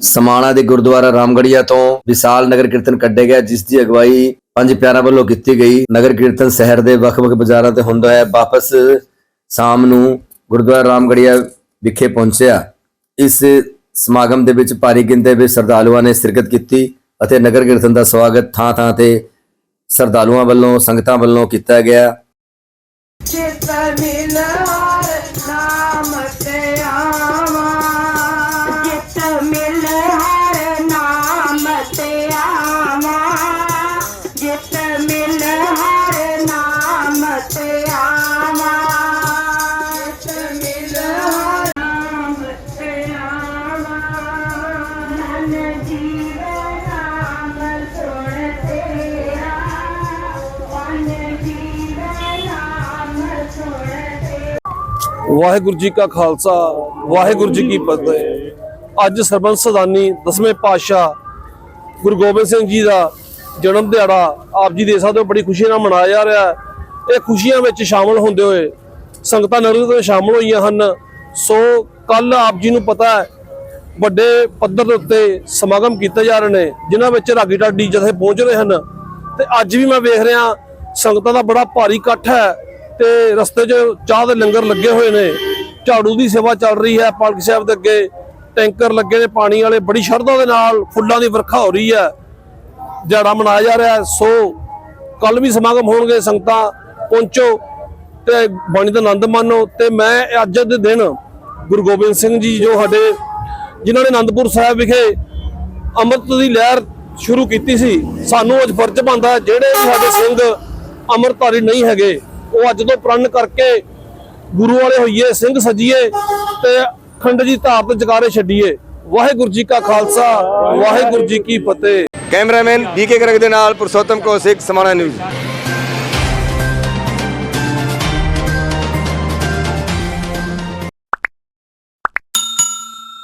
ਸਮਾਣਾ ਦੇ ਗੁਰਦੁਆਰਾ ਰਾਮਗੜੀਆ ਤੋਂ ਵਿਸ਼ਾਲ ਨਗਰ ਕੀਰਤਨ ਕੱਢੇ ਗਿਆ ਜਿਸ ਦੀ ਅਗਵਾਈ ਪੰਜ ਪਿਆਰਾਂ ਵੱਲੋਂ ਕੀਤੀ ਗਈ। ਨਗਰ ਕੀਰਤਨ ਸ਼ਹਿਰ ਦੇ ਵੱਖ-ਵੱਖ ਬਾਜ਼ਾਰਾਂ ਤੇ ਹੁੰਦਾ ਹੈ ਵਾਪਸ ਸ਼ਾਮ ਨੂੰ ਗੁਰਦੁਆਰਾ ਰਾਮਗੜੀਆ ਵਿਖੇ ਪਹੁੰਚਿਆ। ਇਸ ਸਮਾਗਮ ਦੇ ਵਿੱਚ ਭਾਰੀ ਗਿਣਤੀ ਵਿੱਚ ਸ਼ਰਧਾਲੂਆਂ ਨੇ ਸ਼ਿਰਕਤ ਕੀਤੀ ਅਤੇ ਨਗਰ ਕੀਰਤਨ ਦਾ ਸਵਾਗਤ ਥਾਂ-ਥਾਂ ਤੇ ਸ਼ਰਧਾਲੂਆਂ ਵੱਲੋਂ, ਸੰਗਤਾਂ ਵੱਲੋਂ ਕੀਤਾ ਗਿਆ। ਚਿਤ ਨਾਮ ਵਾਹਿਗੁਰੂ ਜੀ ਕਾ ਖਾਲਸਾ, ਵਾਹਿਗੁਰੂ ਜੀ ਕੀ ਫਤਿਹ। ਅੱਜ ਸਰਬੰਸ ਸਦਾਨੀ ਦਸਵੇਂ ਪਾਤਸ਼ਾਹ ਗੁਰੂ ਗੋਬਿੰਦ ਸਿੰਘ ਜੀ ਦਾ ਜਨਮ ਦਿਹਾੜਾ ਆਪ ਜੀ ਦੇ ਸਕਦੇ ਹੋ ਬੜੀ ਖੁਸ਼ੀ ਨਾਲ ਮਨਾਇਆ ਜਾ ਰਿਹਾ ਹੈ। ਇਹ ਖੁਸ਼ੀਆਂ ਵਿੱਚ ਸ਼ਾਮਲ ਹੁੰਦੇ ਹੋਏ ਸੰਗਤਾਂ ਨਗਰ ਤੋਂ ਸ਼ਾਮਲ ਹੋਈਆਂ ਹਨ। ਸੋ ਕੱਲ ਆਪ ਜੀ ਨੂੰ ਪਤਾ ਹੈ, ਵੱਡੇ ਪੱਧਰ ਦੇ ਉੱਤੇ ਸਮਾਗਮ ਕੀਤੇ ਜਾ ਰਹੇ ਨੇ, ਜਿਨ੍ਹਾਂ ਵਿੱਚ ਰਾਗੀ ਢਾਡੀ ਜਥੇ ਪਹੁੰਚ ਰਹੇ ਹਨ। ਤੇ ਅੱਜ ਵੀ ਮੈਂ ਵੇਖ ਰਿਹਾ, ਸੰਗਤਾਂ ਦਾ ਬੜਾ ਭਾਰੀ ਇਕੱਠ ਹੈ। ਤੇ ਰਸਤੇ 'ਚ ਚਾਹ ਦੇ ਲੰਗਰ ਲੱਗੇ ਹੋਏ ਨੇ। ਝਾੜੂ ਦੀ ਸੇਵਾ ਚੱਲ ਰਹੀ ਹੈ ਪਾਲਕ ਸਾਹਿਬ ਦੇ ਅੱਗੇ। ਟੈਂਕਰ ਲੱਗੇ ਨੇ ਪਾਣੀ ਵਾਲੇ। ਬੜੀ ਸ਼ਰਧਾ ਦੇ ਨਾਲ ਫੁੱਲਾਂ ਦੀ ਵਰਖਾ ਹੋ ਰਹੀ ਹੈ। ਦਿਹਾੜਾ ਮਨਾਇਆ ਜਾ ਰਿਹਾ ਸੋ ਕੱਲ ਵੀ ਸਮਾਗਮ ਹੋਣਗੇ। ਸੰਗਤਾਂ, ਪਹੁੰਚੋ ਤੇ ਬਾਣੀ ਦਾ ਆਨੰਦ ਮਾਣੋ। ਤੇ ਮੈਂ ਅੱਜ ਦੇ ਦਿਨ ਗੁਰੂ ਗੋਬਿੰਦ ਸਿੰਘ ਜੀ, ਜੋ ਸਾਡੇ, ਜਿਨ੍ਹਾਂ ਨੇ ਅਨੰਦਪੁਰ ਸਾਹਿਬ ਵਿਖੇ ਅੰਮ੍ਰਿਤ ਦੀ ਲਹਿਰ ਸ਼ੁਰੂ ਕੀਤੀ ਸੀ, ਸਾਨੂੰ ਅੱਜ ਫਰਜ਼ ਬਣਦਾ ਜਿਹੜੇ ਵੀ ਸਾਡੇ ਸਿੰਘ ਅੰਮ੍ਰਿਤਧਾਰੀ ਨਹੀਂ ਹੈਗੇ ਉਹ ਅੱਜ ਤੋਂ ਪ੍ਰਣ ਕਰਕੇ ਗੁਰੂ ਵਾਲੇ ਹੋਈਏ, ਸਿੰਘ ਸਜੀਏ ਤੇ ਖੰਡ ਜੀ ਧਾਪ ਤੇ ਜਕਾਰੇ ਛੱਡੀਏ। ਵਾਹਿਗੁਰੂ ਜੀ ਕਾ ਖਾਲਸਾ, ਵਾਹਿਗੁਰੂ ਜੀ ਕੀ ਫਤਿਹ। ਕੈਮਰਾਮੈਨ ਬੀਕੇ ਗਰਗ ਦੇ ਨਾਲ ਪੁਰਸ਼ੋਤਮ ਕੌਸ਼ਿਕ ਸਮਾਣਾ ਨਿਊਜ਼।